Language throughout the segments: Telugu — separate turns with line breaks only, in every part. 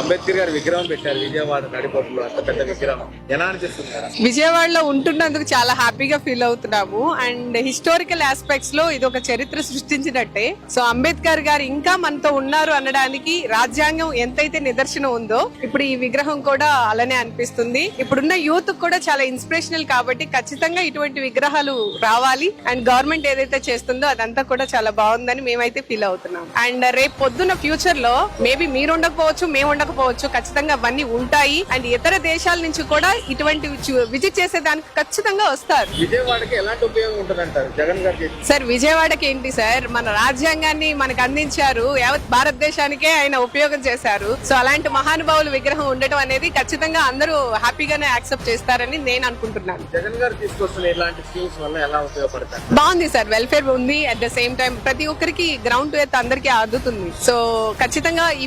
అంబేద్కర్ గారి విగ్రహం పెట్టారు. విజయవాడ నడిపొట్టులో అంత పెద్ద విగ్రహం. ఎలా అనిపిస్తుంది
విజయవాడలో ఉంటున్నందుకు చాలా హ్యాపీగా ఫీల్ అవుతున్నాము. అండ్ హిస్టారికల్ ఆస్పెక్ట్స్లో ఇది ఒక చరిత్ర సృష్టించినట్టే. సో అంబేద్కర్ గారు ఇంకా మనతో ఉన్నారు అనడానికి రాజ్యాంగం ఎంతైతే నిదర్శనం ఉందో ఇప్పుడు ఈ విగ్రహం కూడా అలానే అనిపిస్తుంది. ఇప్పుడున్న యూత్ కూడా చాలా ఇన్స్పిరేషనల్ కాబట్టి ఖచ్చితంగా ఇటువంటి విగ్రహాలు రావాలి. అండ్ గవర్నమెంట్ ఏదైతే చేస్తుందో అదంతా కూడా చాలా బాగుందని మేమైతే ఫీల్ అవుతున్నాం. అండ్ రేపు పొద్దున్న ఫ్యూచర్లో మేబీ మీరు ఉండకపోవచ్చు మేము ఉండకపోవచ్చు. ఖచ్చితంగా అవన్నీ ఉంటాయి. అండ్ ఇతర దేశాల నుంచి కూడా ఇటువంటి విజిట్ చేసేదానికి ఖచ్చితంగా వస్తారు.
విజయవాడకి ఎలాంటి ఉపయోగం ఉంటుంది అంటారు జగన్ గారు చేసిన
సార్ విజయవాడకి ఏంటి సార్? మన రాజ్యాంగాన్ని మనకు అందించారు. యావత్ భారతదేశానికే ఆయన ఉపయోగం చేశారు. సో అలాంటి మహానుభావుల విగ్రహం ఉండటం అనేది ఖచ్చితంగా అందరూ హ్యాపీగానే యాక్సెప్ట్ చేస్తారని నేను అనుకుంటున్నాను.
జగన్ గారు తీసుకొస్తున్న ఇలాంటి స్కీమ్స్ వల్ల ఎలా ఉపయోగపడతారు
బాగుంది సార్. వెల్ఫేర్ ఉంది. అట్ ద సేమ్ టైం ప్రతి ఒక్కరికి గ్రౌండ్ టు ఎర్త్ అందరికి అందుతుంది సో ఖచ్చితంగా ఈ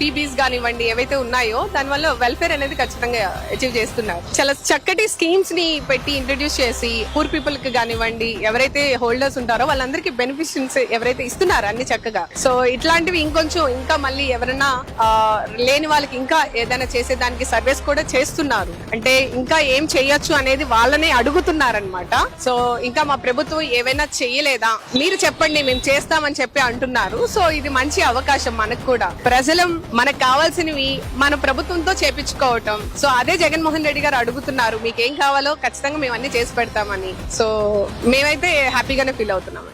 పీబీస్ కానివ్వండి ఏవైతే ఉన్నాయో దాని వల్ల వెల్ఫేర్ అనేది ఖచ్చితంగా అచీవ్ చేస్తున్నారు. చాలా చక్కటి స్కీమ్స్ని పెట్టి ఇంట్రడ్యూస్ చేసి పూర్ పీపుల్కి కానివ్వండి ఎవరైతే హోల్డర్స్ ఉంటారో వాళ్ళందరికీ బెనిఫిషియన్స్ ఎవరైతే ఇస్తున్నారో అన్ని చక్కగా. సో ఇట్లాంటివి ఇంకొంచెం ఇంకా మళ్ళీ ఎవరైనా లేని వాళ్ళకి ఇంకా ఏదైనా చేసేదానికి సర్వీస్ కూడా చేస్తున్నారు. అంటే ఇంకా ఏం చేయొచ్చు అనేది వాళ్ళనే అడుగుతున్నారనమాట సో ఇంకా మా ప్రభుత్వం ఏవైనా చేయలేదా? మీరు చెప్పండి మేము చేస్తామని చెప్పి అంటున్నారు. సో ఇది మంచి అవకాశం మనకు కూడా. ప్రజలం మనకు కావాల్సిన కావాల్సినవి మన ప్రభుత్వంతో చేపించుకోవటం. సో అదే జగన్మోహన్ రెడ్డి గారు అడుగుతున్నారు మీకు ఏం కావాలో ఖచ్చితంగా మేము అన్ని చేసి పెడతామని. సో మేమైతే హ్యాపీగానే ఫీల్ అవుతున్నాం.